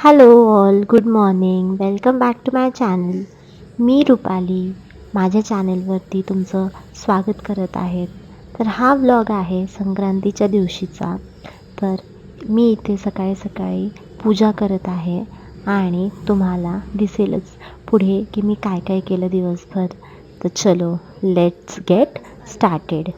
Hello all good morning welcome back to my channel मी रुपाली. माझ्या चॅनलवरती तुमचं स्वागत करत आहेत तर हा व्लॉग आहे संक्रांतीच्या दिवशीचा. तर मी इथे सकाळी सकाळी पूजा करत आहे आणि तुम्हाला दिसेलच पुढे की मी काय काय केलं दिवसभर. तर चलो लेट्स गेट स्टार्टेड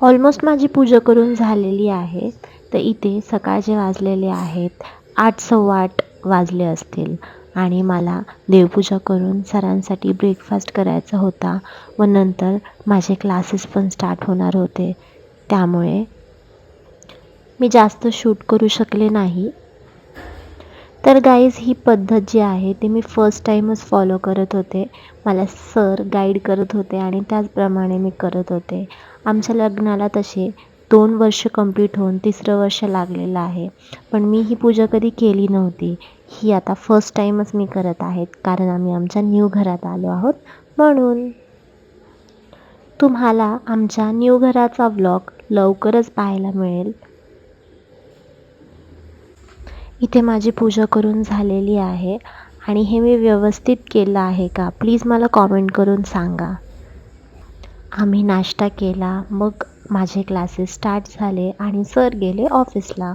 ऑलमोस्ट माझी पूजा करून झालेली आहे. तर इथे सकाळचे वाजलेले आहेत. आठ सव्वा आठ वाजले असतील. आणि मला देवपूजा करून सरांसाठी ब्रेकफास्ट करायचा होता. व नंतर माझे क्लासेस पण स्टार्ट होणार होते. त्यामुळे मी जास्त शूट करू शकले नाही. तर गाईज ही पद्धत जी आहे ती मी फर्स्ट टाईमच फॉलो करत होते. मला सर गाईड करत होते आणि त्याचप्रमाणे मी करत होते. आमच्या लग्नाला तसे दोन वर्ष कंप्लीट होऊन तिसरं वर्ष लागलेलं आहे. पण मी ही पूजा कधी केली नव्हती. ही आता फर्स्ट टाईमच मी करत आहेत कारण आम्ही आमच्या न्यू घरात आलो आहोत म्हणून. तुम्हाला आमच्या न्यू घराचा व्लॉग लवकरच पाहायला मिळेल. इथे माझी पूजा करून झालेली आहे आणि हे मी व्यवस्थित केलं आहे का? प्लीज मला कॉमेंट करून सांगा. आम्ही नाश्ता केला मग माझे क्लासेस स्टार्ट झाले आणि सर गेले ऑफिसला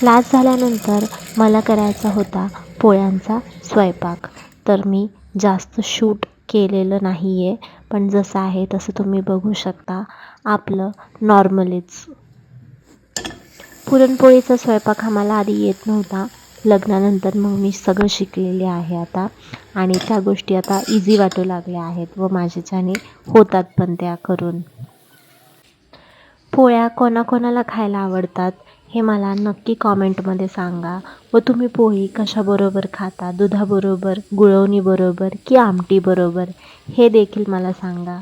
क्लास झाल्यानंतर मला करायचा होता पोळ्यांचा स्वयंपाक. तर मी जास्त शूट केलेलं नाही आहे पण जसं आहे तसं तुम्ही बघू शकता. आपलं नॉर्मलीच पुरणपोळीचा स्वयंपाक हा मला आधी येत नव्हता. लग्नानंतर मग मी सगळं शिकलेले आहे आता. आणि त्या गोष्टी आता इझी वाटू लागल्या आहेत व माझ्याच्याने होतात पण त्या करून. पोळ्या कोणाकोणाला खायला आवडतात हे मला नक्की कॉमेंटमध्ये सांगा. व तुम्ही पोळी कशाबरोबर खाता? दुधाबरोबर गुळवणीबरोबर की आमटीबरोबर? हे देखील मला सांगा.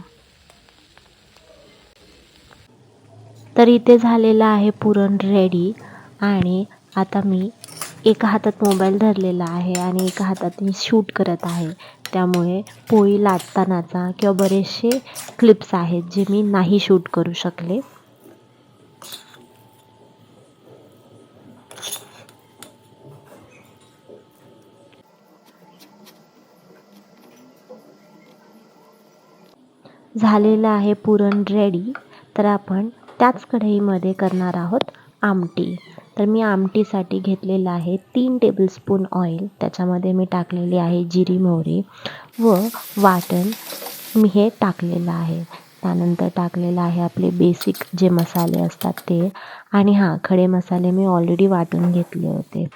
तर इथे झालेलं आहे पुरण रेडी आणि आता मी एका हातात मोबाईल धरलेला आहे आणि एका हातात मी शूट करत आहे. त्यामुळे पोळी लाटतानाचा किंवा बरेचसे क्लिप्स आहेत जे मी नाही शूट करू शकले. झालेलं आहे पुरण रेडी तर आपण त्याच कढईमध्ये करणार आहोत आमटी. तर मी आमटीसाठी घेतलेलं आहे तीन टेबलस्पून ऑइल त्याच्यामध्ये मी टाकलेली आहे जिरी मोहरी व वाटण. मी हे टाकलेलं आहे. त्यानंतर टाकलेलं आहे आपले बेसिक जे मसाले असतात ते. आणि हां खडे मसाले मी ऑलरेडी वाटून घेतले होते.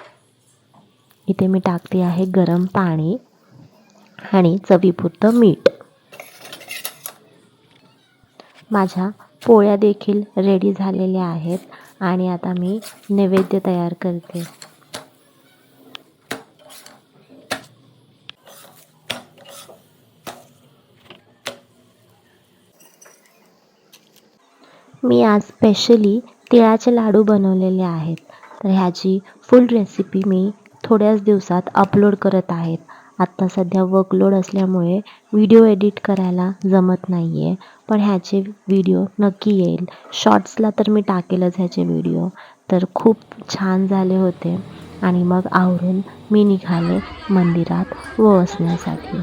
इथे मी टाकते आहे गरम पाणी आणि चवीपुरतं मीठ. माझ्या पोळ्या देखील रेडी झालेल्या आहेत. आणि आता मी नैवेद्य तयार करते. मी आज स्पेशली तिळाचे लाडू बनवलेले आहेत. तर ह्याची फुल रेसिपी मी थोड्याच दिवसात अपलोड करत आहेत आत्ता सध्या वर्कलोड असल्यामुळे व्हिडिओ एडिट करायला जमत नाही आहे पण ह्याचे व्हिडिओ नक्की येईल. शॉर्ट्सला तर मी टाकेलच ह्याचे व्हिडिओ तर खूप छान झाले होते. आणि मग आवरून मी निघाले मंदिरात व असण्यासाठी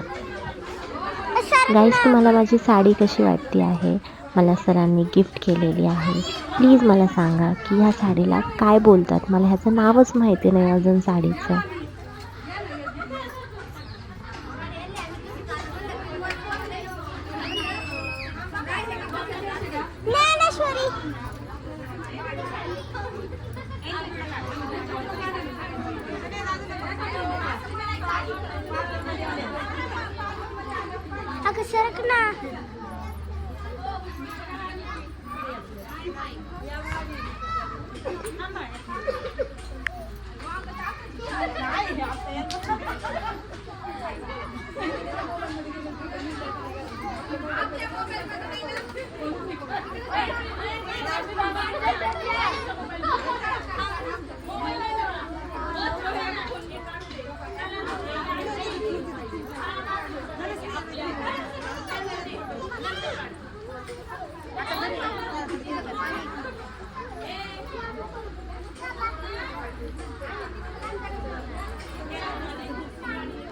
गाईज तुम्हाला माझी साडी कशी वाटते आहे? मला सरांनी गिफ्ट केलेली आहे. प्लीज मला सांगा की ह्या साडीला काय बोलतात? मला ह्याचं नावच माहिती नाही अजून साडीचं. అక్కడ సరకునా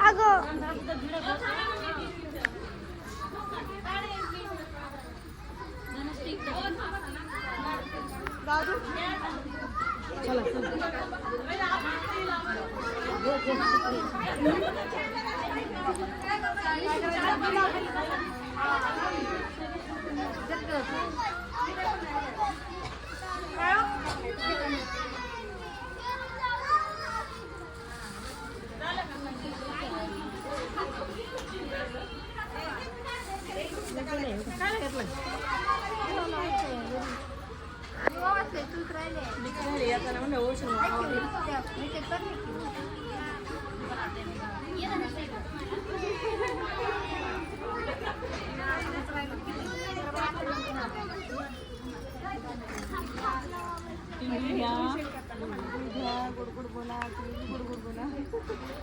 আগো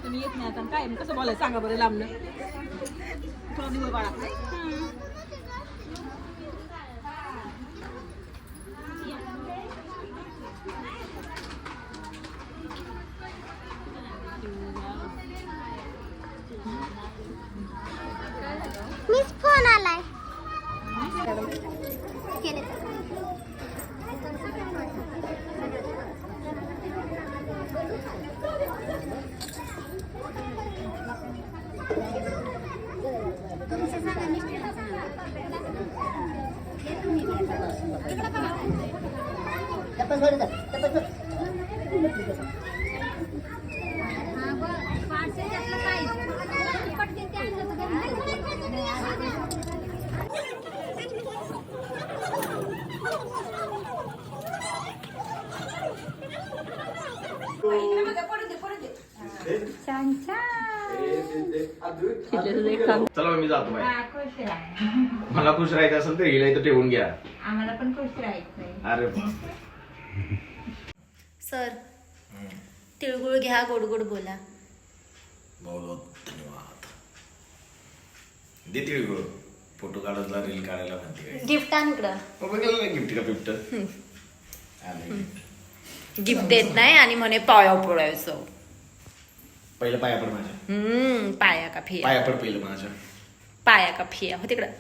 तुम्ही येत नाही आता. काय? कसं बोलायचं? सांगा बरं लांबलं थोडा दिवस बाळा. मीच फोन आलाय. केले चला मी जातो मला खुश राहायचं असेल तर हिला इथं ठेवून घ्या. आम्हाला पण खुश राहायचंय. अरे सर. तिळगुळ घ्या गोड गोड बोला. बहुत बहुत धन्यवाद. दे तिळगुळ. फोटो काढायला रील काढायला म्हणते गिफ्ट आण इकडं. बघायला गिफ्ट का बिफ्ट? गिफ्ट देत नाही आणि म्हणे पाया पडायचं पहिलं पाया पड माझ्या. हम्म पाया का फिया? पाया पड पहिलं माझ्या. पाया का फिया? हो तिकडं.